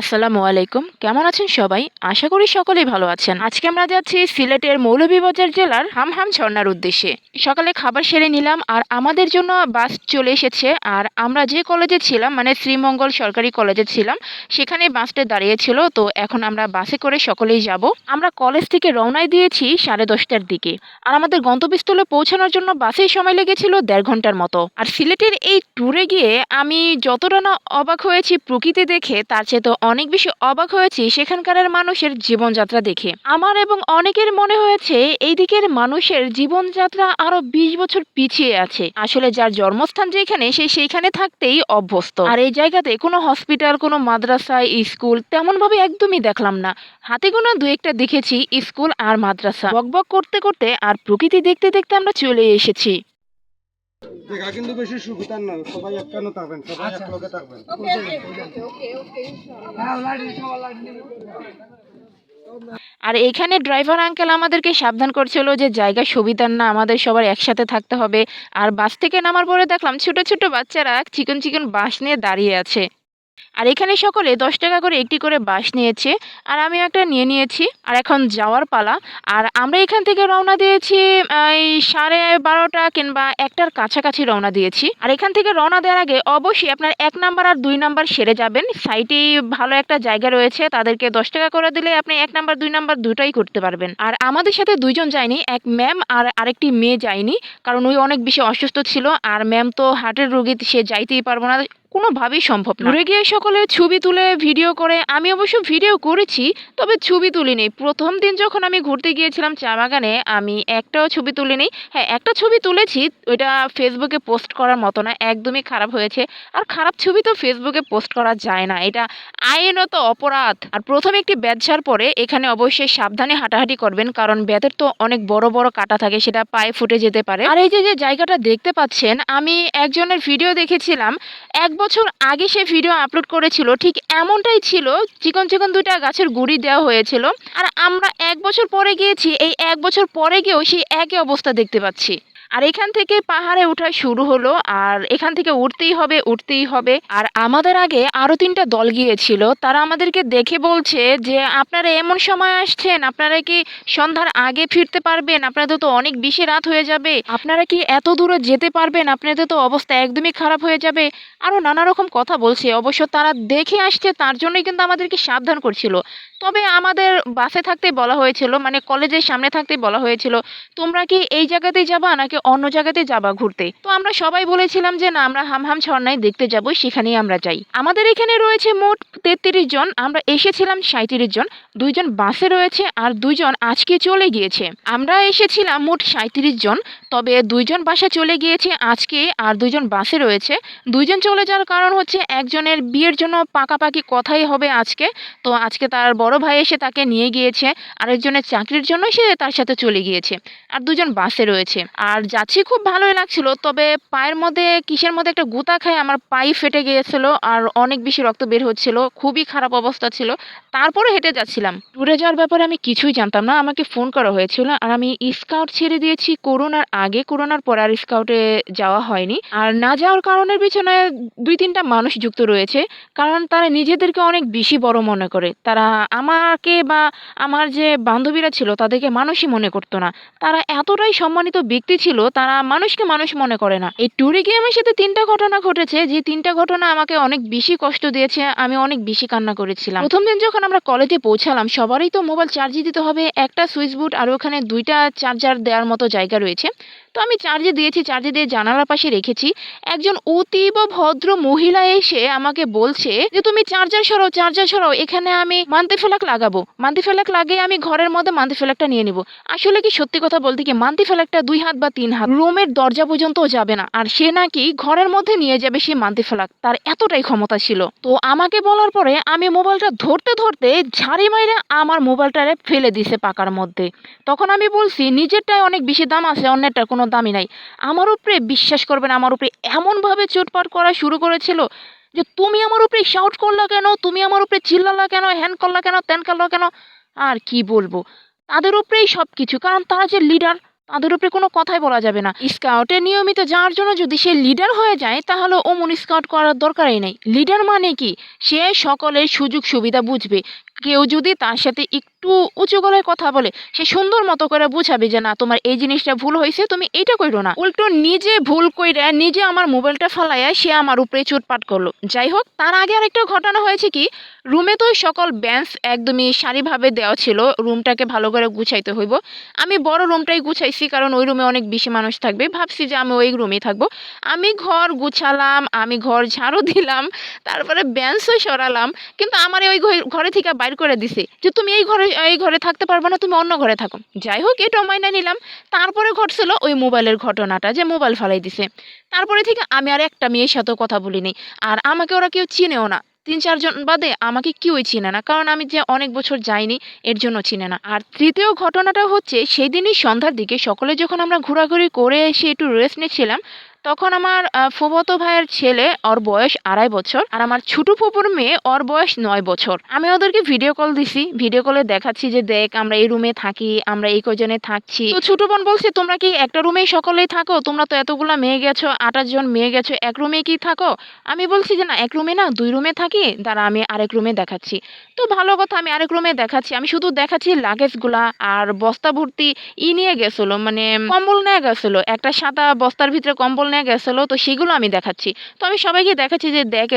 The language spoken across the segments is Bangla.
আসসালামু আলাইকুম। কেমন আছেন সবাই? আশা করি সকলেই ভালো আছেন। আজকে আমরা যাচ্ছি সিলেটের মৌলভীবাজার জেলার হামহাম ঝর্ণার উদ্দেশ্যে। সকালে খাবার সেরে নিলাম আর আমাদের জন্য বাস চলে এসেছে আর আমরা যে কলেজে ছিলাম মানে শ্রীমঙ্গল সরকারি কলেজে ছিলাম, সেখানে বাসটা দাঁড়িয়েছিল। তো এখন আমরা বাসে করে সকলেই যাব। আমরা কলেজ থেকে রওনায় দিয়েছি সাড়ে দশটার দিকে। আর আমাদের গন্তব্যস্থলে পৌঁছানোর জন্য বাসেই সময় লেগেছিল দেড় ঘণ্টার মতো। আর সিলেটের এই ট্যুরে গিয়ে আমি যতটা না অবাক হয়েছি প্রকৃতি দেখে, তার চেয়ে তো অনেক বেশি অবাক হয়েছি সেখানকার মানুষের জীবনযাত্রা দেখে। আমার এবং অনেকের মনে হয়েছে এই দিকের মানুষের জীবনযাত্রা আরও বিশ বছর পিছিয়ে আছে। আসলে যার জন্মস্থান যেখানে, সে সেইখানে থাকতেই অভ্যস্ত। আর এই জায়গাতে কোনো হসপিটাল, কোনো মাদ্রাসা, স্কুল তেমন ভাবে একদমই দেখলাম না। হাতে গোনা দু একটা দেখেছি, স্কুল আর মাদ্রাসা। বকবক করতে করতে আর প্রকৃতি দেখতে দেখতে আমরা চলে এসেছি। দেখা কিন্তু বেশি সুবিধার না সবাই একখানে থাকবেন সবাই এক লোকে থাকবেন। আর এখানে ড্রাইভার আঙ্কেল আমাদেরকে সাবধান করছিল যে জায়গা সুবিধার না আমাদের সবার একসাথে থাকতে হবে। আর বাস থেকে নামার পরে দেখলাম ছোট ছোট বাচ্চারা চিকন চিকন বাস নিয়ে দাঁড়িয়ে আছে। আর এখানে সকলে দশ টাকা করে একটি করে বাস নিয়েছে, আর আমি একটা নিয়ে নিয়েছি, আর এখন যাওয়ার পালা। আর আমরা এখান থেকে রওনা দিয়েছি এই সাড়ে বারোটা কিংবা একটার কাছাকাছি রওনা দিয়েছি। আর এখান থেকে রওনা দেওয়ার আগে অবশ্যই আপনার এক নাম্বার আর দুই নাম্বার সেরে যাবেন। সাইটেই ভালো একটা জায়গা রয়েছে, তাদেরকে দশ টাকা করে দিলে আপনি এক নাম্বার, দুই নাম্বার দুটাই করতে পারবেন। আর আমাদের সাথে দুইজন যায়নি, এক ম্যাম আর আরেকটি মেয়ে যায়নি, কারণ ওই অনেক বেশি অসুস্থ ছিল। আর ম্যাম তো হার্টের রোগী, সে যাইতেই পারব না। কোনোভাবেই সম্ভব ঘুরে গিয়ে সকলে ছবি তুলে ভিডিও করে, আমি অবশ্য ভিডিও করেছি, তবে ছবি তুলিনি। প্রথম দিন যখন আমি ঘুরতে গিয়েছিলাম চা বাগানে, আমি একটাও ছবি তুলিনি। হ্যাঁ একটা ছবি তুলেছি, ওইটা ফেসবুকে পোস্ট করার মতো না, একদমই খারাপ হয়েছে। আর খারাপ ছবি তো ফেসবুকে পোস্ট করা যায় না। এটা আইনত অপরাধ। আর প্রথমে একটি ব্যাধসার পরে, এখানে অবশ্যই সাবধানে হাঁটাহাঁটি করবেন, কারণ ব্যাধের তো অনেক বড় বড় কাটা থাকে, সেটা পায়ে ফুটে যেতে পারে। আর এই যে যে জায়গাটা দেখতে পাচ্ছেন, আমি একজনের ভিডিও দেখেছিলাম এক বছর আগে সে ভিডিও আপলোড করেছিল, ঠিক এমনটাই ছিল, চিকন চিকন দুইটা গাছের গুড়ি দেওয়া হয়েছিল। আর আমরা এক বছর পরে গিয়েছি, এই এক বছর পরে গিয়েও সেই একই অবস্থা দেখতে পাচ্ছি। আর এখান থেকে পাহাড়ে ওঠা শুরু হলো, আর এখান থেকে উঠতেই হবে উঠতেই হবে। আর আমাদের আগে আরও তিনটা দল গিয়েছিল, তারা আমাদেরকে দেখে বলছে যে, আপনারা এমন সময় আসছেন, আপনারা কি সন্ধ্যার আগে ফিরতে পারবেন? আপনাদের তো অনেক বেশি রাত হয়ে যাবে। আপনারা কি এত দূরে যেতে পারবেন? আপনাদের তো অবস্থা একদমই খারাপ হয়ে যাবে। আরও নানা রকম কথা বলছে। অবশ্য তারা দেখে আসছে, তার জন্যই কিন্তু আমাদেরকে সাবধান করছিল। তবে আমাদের বাসে থাকতে বলা হয়েছিল মানে কলেজের সামনে থাকতে বলা হয়েছিল, তোমরা কি এই জায়গাতেই যাবা, নাকি অন্য জায়গাতে যাবা ঘুরতে। তো আমরা সবাই বলেছিলাম যে, না, আমরা হামহাম ঝর্ণায় দেখতে যাব, সেখানেই আমরা যাই। আমাদের এখানে রয়েছে মোট তেত্রিশ জন, আমরা এসেছিলাম সাঁত্রিশ জন, দুইজন বাসে রয়েছে আর দুইজন আজকে চলে গিয়েছে। আমরা এসেছিলাম মোট সাঁত্রিশ জন, তবে দুইজন বাসে চলে গিয়েছে আজকে আর দুইজন বাসে রয়েছে। দুইজন চলে যাওয়ার কারণ হচ্ছে একজনের বিয়ের জন্য পাকাপাকি কথাই হবে আজকে। তো আজকে তার বড় ভাই এসে তাকে নিয়ে গিয়েছে, আরেকজনের চাকরির জন্য সে তার সাথে চলে গিয়েছে, আর দুজন বাসে রয়েছে। আর যাচ্ছি, খুব ভালোই লাগছিল। তবে পায়ের মধ্যে, কিসের মধ্যে একটা গুতা খায়, আমার পাই ফেটে গিয়েছিল আর অনেক বেশি রক্ত বের হচ্ছিল। খুবই খারাপ অবস্থা ছিল। তারপরে হেঁটে যাচ্ছিলাম। ট্যুরে যাওয়ার ব্যাপারে আমি কিছুই জানতাম না। আমাকে ফোন করা হয়েছিল আর আমি স্কাউট ছেড়ে দিয়েছি করোনার আগে। করোনার পর আর স্কাউটে যাওয়া হয়নি। আর না যাওয়ার কারণের পিছনে দুই তিনটা মানুষ যুক্ত রয়েছে। কারণ তারা নিজেদেরকে অনেক বেশি বড় মনে করে। তারা আমাকে বা আমার যে বান্ধবীরা ছিল, তাদেরকে মানুষই মনে করতো না। তারা এতটাই সম্মানিত ব্যক্তি ছিল তারা মানুষকে মানুষ মনে করে না। এই ট্যুরে গিয়ে আমার সাথে তিনটা ঘটনা ঘটেছে, যে তিনটা ঘটনা আমাকে অনেক বেশি কষ্ট দিয়েছে, আমি অনেক বেশি কান্না করেছিলাম। প্রথম দিন যখন আমরা কলেজে পৌঁছালাম, সবারই তো মোবাইল চার্জে দিতে হবে, একটা সুইচ বোর্ড আর ওখানে দুইটা চার্জার দেওয়ার মতো জায়গা রয়েছে। তো আমি চার্জে দিয়েছি চার্জে দিয়ে জানালার পাশে রেখেছি। একজন অতীব ভদ্র মহিলা এসে আমাকে বলছে যে, তুমি চার্জার সরাও চার্জার সরাও, এখানে আমি মান্তি ফেলাক লাগাবো। মান্তি ফেলাক লাগিয়ে আমি ঘরের মধ্যে মান্তি ফেলাকটা নিয়ে নিব। আসলে কি সত্যি কথা বলতে কি মান্তি ফেলাকটা দুই হাত বা তিন হাত, রুমের দরজা পর্যন্তও যাবে না। আর সে নাকি ঘরের মধ্যে নিয়ে যাবে সেই মান্তি ফেলাক। তার এতটাই ক্ষমতা ছিল। তো আমাকে বলার পরে আমি মোবাইলটা ধরতে ধরতে ঝাড়ি মাইরে আমার মোবাইলটারে ফেলে দিছে পাকার মধ্যে। তখন আমি বলছি নিজেরটাই অনেক বেশি দাম আছে, অন্যেরটার কোনো দামই নাই। আমার উপরে বিশ্বাস করবেন, আমার উপরে এমনভাবে চোটপাট করা শুরু করেছিল যে তুমি আমার উপরে শাউট করলা কেন, তুমি আমার উপরে চিল্লালা কেন হ্যান করলা কেন, ত্যান করলা কেন, আর কি বলব? তাদের উপরেই সব কিছু কারণ তারা যে লিডার তাদের উপরে কোনো কথাই বলা যাবে না। স্কাউটে নিয়মিত যাওয়ার জন্য যদি সে লিডার হয়ে যায়, তাহলে ওমন স্কাউট করার দরকারই নেই। লিডার মানে কি? সে সকলের সুযোগ সুবিধা বুঝবে। কেউ যদি তার সাথে একটু উঁচু গলায় কথা বলে, সে সুন্দর মতো করে বুঝাবে যে, না, তোমার এই জিনিসটা ভুল হয়েছে, তুমি এটা কইরো না। উল্টো নিজে ভুল কইরা নিজে আমার মোবাইলটা ফালাইয়া সে আমার উপরে চুটপাট করল। যাই হোক, তার আগে আরেকটা ঘটনা হয়েছে কি, রুমে তো সকল বেঞ্চ একদমই সারিভাবে দেওয়া ছিল, রুমটাকে ভালো করে গুছাইতে হইব। আমি বড় রুমটাই গুছাইছি, কারণ ওই রুমে অনেক বেশি মানুষ থাকবে। ভাবছি যে আমি ওই রুমেই থাকব। আমি ঘর গুছালাম, আমি ঘর ঝাড়ু দিলাম, তারপরে বেঞ্চও সরালাম, কিন্তু আমার ওই ঘরে থেকে বাইর করে দিছে যে তুমি এই ঘরে এই ঘরে থাকতে পারবে না, তুমি অন্য ঘরে থাকো। যাই হোক এটাও মাইনা নিলাম। তারপরে ঘটছিল ওই মোবাইলের ঘটনাটা যে মোবাইল ফালাই দিছে। তারপরে থেকে আমি আর একটা মেয়ের সাথেও কথা বলিনি। আর আমাকে ওরা কেউ চিনেও না। তিন চারজন বাদে আমাকে কেউই চিনে না। কারণ আমি যে অনেক বছর যাইনি, এর জন্য চিনে না। আর তৃতীয় ঘটনাটা হচ্ছে সেই দিনই সন্ধ্যার দিকে সকলে যখন আমরা ঘোরাঘুরি করে এসে একটু রেস্ট নিচ্ছিলাম তখন আমার ফুফাতো ভাইয়ের ছেলে ওর বয়স আড়াই বছর আর আমার ছোট ফুপুর মেয়ে ওর বয়স নয় বছর। আমি ওদেরকে ভিডিও কল দিছি ভিডিও কলে দেখাচ্ছি যে, দেখ, আমরা এই রুমে থাকি, আমরা এই কজনে থাকছি। তো ছোট বোন বলছে, তোমরা কি একটা রুমেই সকলেই থাকো? তোমরা তো এতগুলা মেয়ে গেছো, আঠাশ জন মেয়ে গেছো, এক রুমে কি থাকো? আমি বলছি যে, না, এক রুমে না, দুই রুমে থাকি, দাঁড়া, আমি আরেক রুমে দেখাচ্ছি। তো ভালো কথা, আমি আরেক রুমে দেখাচ্ছি। আমি শুধু দেখাচ্ছি লাগেজগুলা আর বস্তা ভর্তি ই নিয়ে গেছিল মানে কম্বল নিয়ে গেছিল। একটা সাদা বস্তার ভিতরে কম্বল নিয়ে গেছিল, তো সেগুলো আমি দেখাচ্ছি। তো আমি সবাইকে দেখাচ্ছি যে দেখ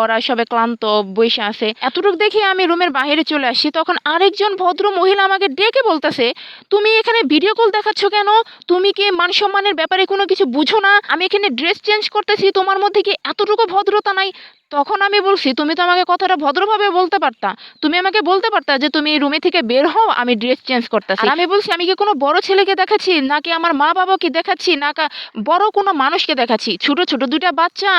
ওরা সবে ক্লান্ত, বসে আছে। এতটুকু দেখে আমি রুমের বাইরে চলে আসি তখন আরেকজন ভদ্র মহিলা আমাকে ডেকে বলতেছে, তুমি এখানে ভিডিও কল দেখাচ্ছ কেন? তুমি কি মান সম্মানের ব্যাপারে কোনো কিছু বুঝো না? আমি এখানে ড্রেস চেঞ্জ করতেছি, তোমার মধ্যে কি এতটুকু ভদ্রতা নাই? তখন আমি বলছি তুমি তো আমাকে কথাটা ভদ্রভাবে বলতে পারতা। তুমি আমাকে বলতে পারতা যে তুমি রুমে থেকে বের হও আমি ড্রেস চেঞ্জ করতেছি। আর আমি বলছি আমি কি কোনো বড় ছেলেকে দেখাচ্ছি? নাকি আমার মা বাবাকে দেখাচ্ছি? না বড় কোনো মানুষকে দেখাচ্ছি? ছোট ছোট দুইটা বাচ্চা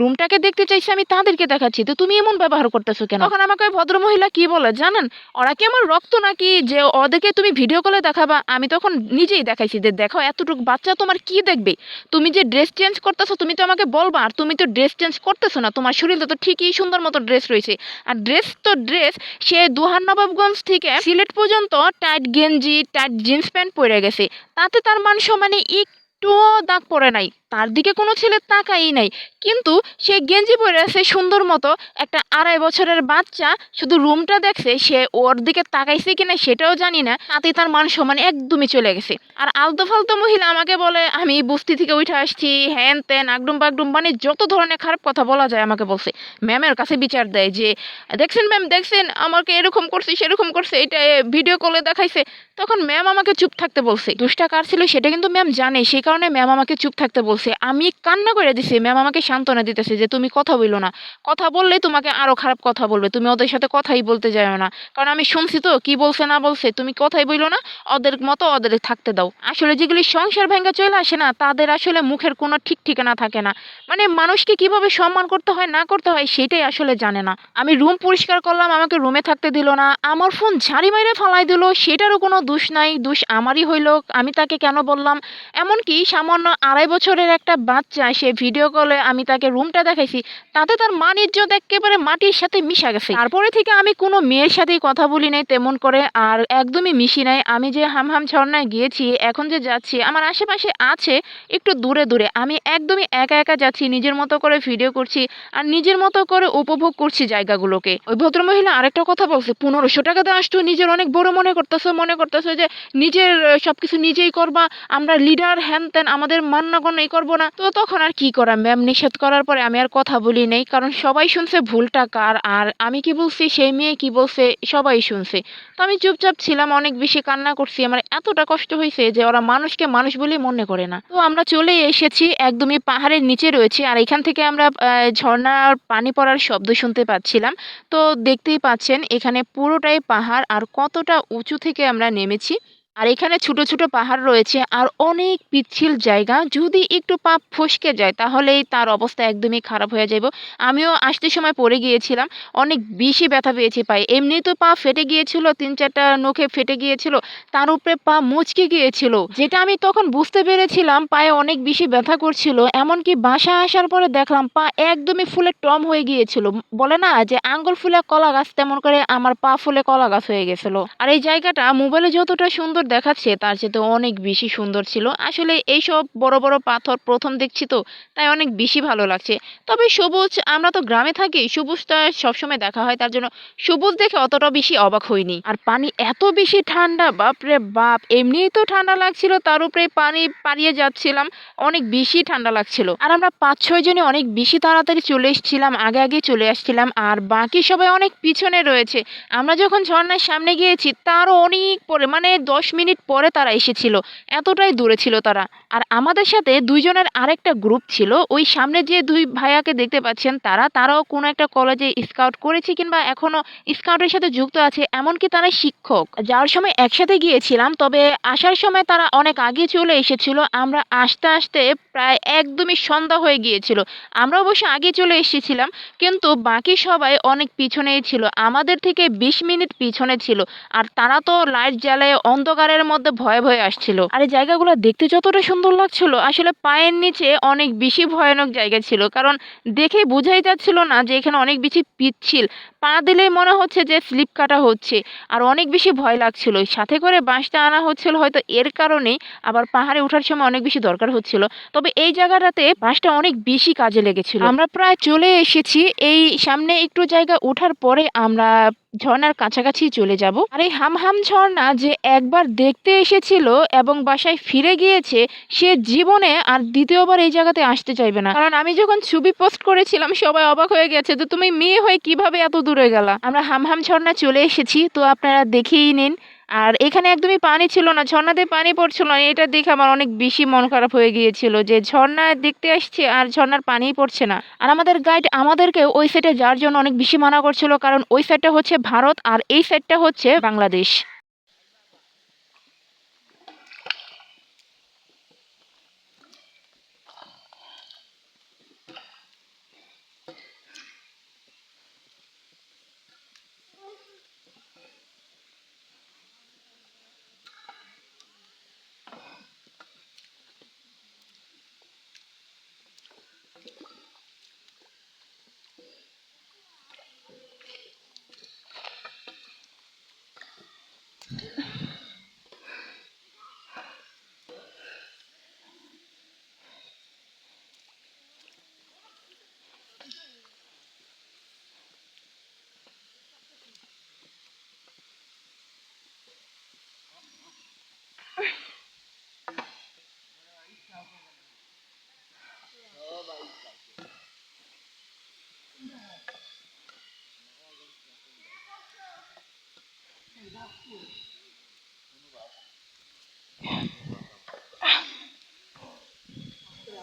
রুমটাকে দেখতে চাইছি আমি তাদেরকে দেখাচ্ছি। তো তুমি এমন ব্যবহার করতেছো কেন? তখন আমাকে ওই ভদ্রমহিলা কি বলে জানেন? ওরা কি আমার রক্ত নাকি? যে ওদেরকে তুমি ভিডিও কলে দেখাবা আমি তখন নিজেই দেখাইছি যে দেখো এতটুকু বাচ্চা তোমার কি দেখবে? তুমি যে ড্রেস চেঞ্জ করতেছো তুমি তো আমাকে বলবা আর তুমি তো ড্রেস চেঞ্জ করতেছো না তোমার শরীরে তো ঠিকই সুন্দর মতো ড্রেস রয়েছে। আর ড্রেস তো ড্রেস সে দুহার নবাবগঞ্জ থেকে সিলেট পর্যন্ত টাইট গেঞ্জি টাইট জিন্স প্যান্ট পরে গেছে। তাতে তার মান সমানে একটুও দাগ পড়ে নাই। তার দিকে কোনো ছেলে তাকাই নাই। কিন্তু সে গেঞ্জি পরে আছে সুন্দর মতো। একটা আড়াই বছরের বাচ্চা, শুধু রুমটা দেখছে, সে ওর দিকে তাকাইছে কিনা সেটাও জানি না। তাতে তার মান সম্মান একদমই চলে গেছে। আর আলতো ফালতো মহিলা আমাকে বলে, আমি বস্তি থেকে উঠে আসছি। হ্যান ত্যান আগডুম বাগডুম মানে যত ধরনের খারাপ কথা বলা যায় আমাকে বলছে। ম্যামের কাছে বিচার দেয় যে, দেখছেন ম্যাম, দেখছেন, আমাকে এরকম করছে, সেরকম করছে, এটা ভিডিও কলে দেখাইছে। তখন ম্যাম আমাকে চুপ থাকতে বলছে। দুষ্টা কার ছিল সেটা কিন্তু ম্যাম জানে। সেই কারণে ম্যাম আমাকে চুপ থাকতে বলছে। আমি কান্না করে দিছি ম্যাম আমাকে সান্ত্বনা দিতেছে যে তুমি কথা বইলো না। কথা বললেই তোমাকে আরও খারাপ কথা বলবে, তুমি ওদের সাথে কথাই বলতে যাও না। কারণ আমি শুনছি তো, কি বলছে না বলছে, তুমি কথাই বইলো না, ওদের মতো ওদের থাকতে দাও। আসলে যেগুলি সংসার ভেঙে চলে আসে না, তাদের আসলে মুখের কোনো ঠিক ঠিকানা থাকে না। মানে মানুষকে কীভাবে সম্মান করতে হয়, না করতে হয়, সেটাই আসলে জানে না। আমি রুম পরিষ্কার করলাম, আমাকে রুমে থাকতে দিল না। আমার ফোন ঝাড়ি মাইরে ফালাই দিল, সেটারও কোনো দোষ নাই, দোষ আমারই হইল। আমি তাকে কেন বললাম? এমনকি সামান্য আড়াই বছরের একটা বাচ্চা, সে ভিডিও কলে আমি তাকে রুমটা দেখাইছি, তাতে তার মান ইজ্জত একেবারে মাটির সাথে মিশা গেছে। তারপরে থেকে আমি কোনো মেয়ের সাথেই কথা বলি নাই তেমন করে, আর একদমই মিশি নাই। আমি যে হাম হাম ঝর্ণায় গিয়েছি, এখন যে যাচ্ছি, আমার আশেপাশে আছে একটু দূরে দূরে। আমি একদমই একা একা যাচ্ছি, নিজের মতো করে ভিডিও করছি, আর নিজের মতো করে উপভোগ করছি জায়গাগুলোকে। ওই ভদ্রমহিলা আরেকটা কথা বলছে, পনেরোশো টাকা দিয়ে আসতো নিজের অনেক বড় মনে করতেছো মনে করতেছো যে নিজের, সবকিছু নিজেই করবা। আমরা লিডার হ্যান ত্যান আমাদের মান্যগণ্য এই করব না। তো তখন আর কি করা ম্যাম? নিষেধ করার পরে আমি আর কথা বলি নাই, কারণ সবাই শুনছে ভুলটা কার, আর আমি কি বলছি, সেই মেয়ে কি বলছে, সবাই শুনছে। তো আমি চুপচাপ ছিলাম, অনেক বেশি কান্না করছি, আমার এতটা কষ্ট হয়েছে যে ওরা মানুষকে মানুষ বলে মনে করে না। তো আমরা চলে এসেছি, একদমই পাহাড়ের নিচে রয়েছে, আর এখান থেকে আমরা ঝর্ণার পানি পড়ার শব্দ শুনতে পাচ্ছিলাম। তো দেখতেই পাচ্ছেন, এখানে পুরোটাই পাহাড়, আর কতটা উঁচু থেকে আমরা নেমেছি। আর এখানে ছোট ছোট পাহাড় রয়েছে আর অনেক পিচ্ছিল জায়গা। যদি একটু পা ফসকে যায়, তাহলেই তার অবস্থা একদমই খারাপ হয়ে যাব আমিও আসতে সময় পড়ে গিয়েছিলাম, অনেক বেশি ব্যথা পেয়েছি পায়ে। এমনি তো পা ফেটে গিয়েছিল, তিন চারটা নখে ফেটে গিয়েছিল, তার উপরে পা মুচকে গিয়েছিল। যেটা আমি তখন বুঝতে পেরেছিলাম, পায়ে অনেক বেশি ব্যথা করছিল, এমনকি বাসা আসার পরে দেখলাম পা একদমই ফুলে টম হয়ে গিয়েছিল। বলে না যে আঙ্গুল ফুলে কলা গাছ, তেমন করে আমার পা ফুলে কলা গাছ হয়ে গেছিল। আর এই জায়গাটা মোবাইলে যতটা সুন্দর দেখাচ্ছে, তার চেয়ে অনেক বেশি সুন্দর ছিল। আসলে এইসব বড় বড় পাথর প্রথম দেখছি তো, তাই অনেক বেশি ভালো লাগছে। তবে সবুজ, আমরা তো গ্রামে থাকি, সবুজটা সবসময় দেখা হয়, তার জন্য সবুজ দেখে অতটা বেশি অবাক হইনি। আর পানি এত বেশি ঠান্ডা, বাপরে বাপ, এমনিই তো ঠান্ডা লাগছিল, তার উপরে পানি পাড়িয়ে যাচ্ছিলাম, অনেক বেশি ঠান্ডা লাগছিল। আর আমরা পাঁচ ছয় জনে অনেক বেশি তাড়াতাড়ি চলে এসেছিলাম, আগে আগে চলে আসছিলাম, আর বাকি সবাই অনেক পিছনে রয়েছে। আমরা যখন ঝর্ণার সামনে গিয়েছি, তারও অনেক পরে মানে দশ মিনিট পরে তারা এসেছিল। এতটাই দূরে ছিল তারা। আর আমাদের সাথে দুইজনের আরেকটা গ্রুপ ছিল। ওই সামনে যে দুই ভাইয়াকে দেখতে পাচ্ছেন তারা, তারাও কোনো একটা কলেজে স্কাউট করেছে কিংবা এখনও স্কাউটের সাথে যুক্ত আছে, এমনকি তারা শিক্ষক। যাওয়ার সময় একসাথে গিয়েছিলাম, তবে আসার সময় তারা অনেক আগে চলে এসেছিল। আমরা আসতে আসতে প্রায় একদমই সন্ধ্যা হয়ে গিয়েছিল। আমরা অবশ্য আগে চলে এসেছিলাম, কিন্তু বাকি সবাই অনেক পিছনেই ছিল। আমাদের থেকে বিশ মিনিট পিছনে ছিল, আর তারা তো লাইট জ্বালায় অন্ধকারের মধ্যে ভয়ে ভয়ে আসছিল। আর এই জায়গাগুলো দেখতে যতটা সুন্দর লাগছিল, আসলে পায়ের নিচে অনেক বেশি ভয়ানক জায়গা ছিল, কারণ দেখে বোঝাই যাচ্ছিল না যে এখানে অনেক বেশি পিচ্ছিল। পা দিলেই মনে হচ্ছে যে স্লিপ কাটা হচ্ছে, আর অনেক বেশি ভয় লাগছিল। সাথে করে বাঁশটা আনা হচ্ছিল হয়তো এর কারণেই, আবার পাহাড়ে ওঠার সময় অনেক বেশি দরকার হচ্ছিল। তবে এই জায়গাটাতে বাঁশটা অনেক বেশি কাজে লেগেছিল। আমরা প্রায় চলে এসেছি। এই সামনে একটু জায়গা ওঠার পরে আমরা ঝর্ণার কাছাকাছি চলে যাব। আর এই হামহাম ঝর্ণা যে একবার দেখতে এসেছিল এবং বাসায় ফিরে গিয়েছে, সে জীবনে আর দ্বিতীয়বার এই জায়গাতে আসতে চাইবে না। কারণ আমি যখন ছবি পোস্ট করেছিলাম, সবাই অবাক হয়ে গেছে তো তুমি মেয়ে হয়ে কীভাবে এত দূরে গেলা। আমরা হামহাম ঝর্ণা চলে এসেছি। তো আপনারা দেখেই নিন আর এখানে একদমই পানি ছিল না, ঝর্ণাতে পানি পড়ছিল না। এটা দেখে আমার অনেক বেশি মন খারাপ হয়ে গিয়েছিল যে ঝর্ণা দেখতে আসছে আর ঝর্ণার পানিই পড়ছে না। আর আমাদের গাইড আমাদেরকে ওই সাইডে যাওয়ার জন্য অনেক বেশি মানা করছিল, কারণ ওই সাইডটা হচ্ছে ভারত আর এই সাইডটা হচ্ছে বাংলাদেশ।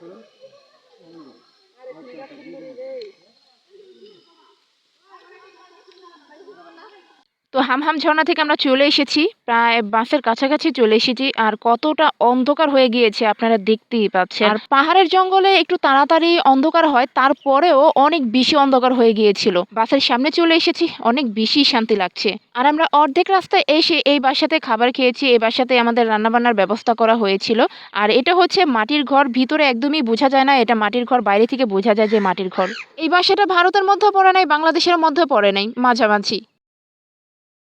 그래? 아니, 아까 그 তো হামহাম ঝর্ণা থেকে আমরা চলে এসেছি প্রায় বাসের কাছাকাছি চলে এসেছি আর কতটা অন্ধকার হয়ে গিয়েছে আপনারা দেখতেই পাচ্ছেন। আর পাহাড়ের জঙ্গলে একটু তাড়াতাড়ি অন্ধকার হয় তারপরেও অনেক বেশি অন্ধকার হয়ে গিয়েছিল। বাসের সামনে চলে এসেছি অনেক বেশি শান্তি লাগছে। আর আমরা অর্ধেক রাস্তায় এসে এই বাসাতে খাবার খেয়েছি এই বাসাতে আমাদের রান্নাবান্নার ব্যবস্থা করা হয়েছিল। আর এটা হচ্ছে মাটির ঘর ভিতরে একদমই বোঝা যায় না এটা মাটির ঘর বাইরে থেকে বোঝা যায় যে মাটির ঘর। এই বাসাটা ভারতের মধ্যে পড়ে নাই বাংলাদেশের মধ্যে পড়ে নাই মাঝামাঝি।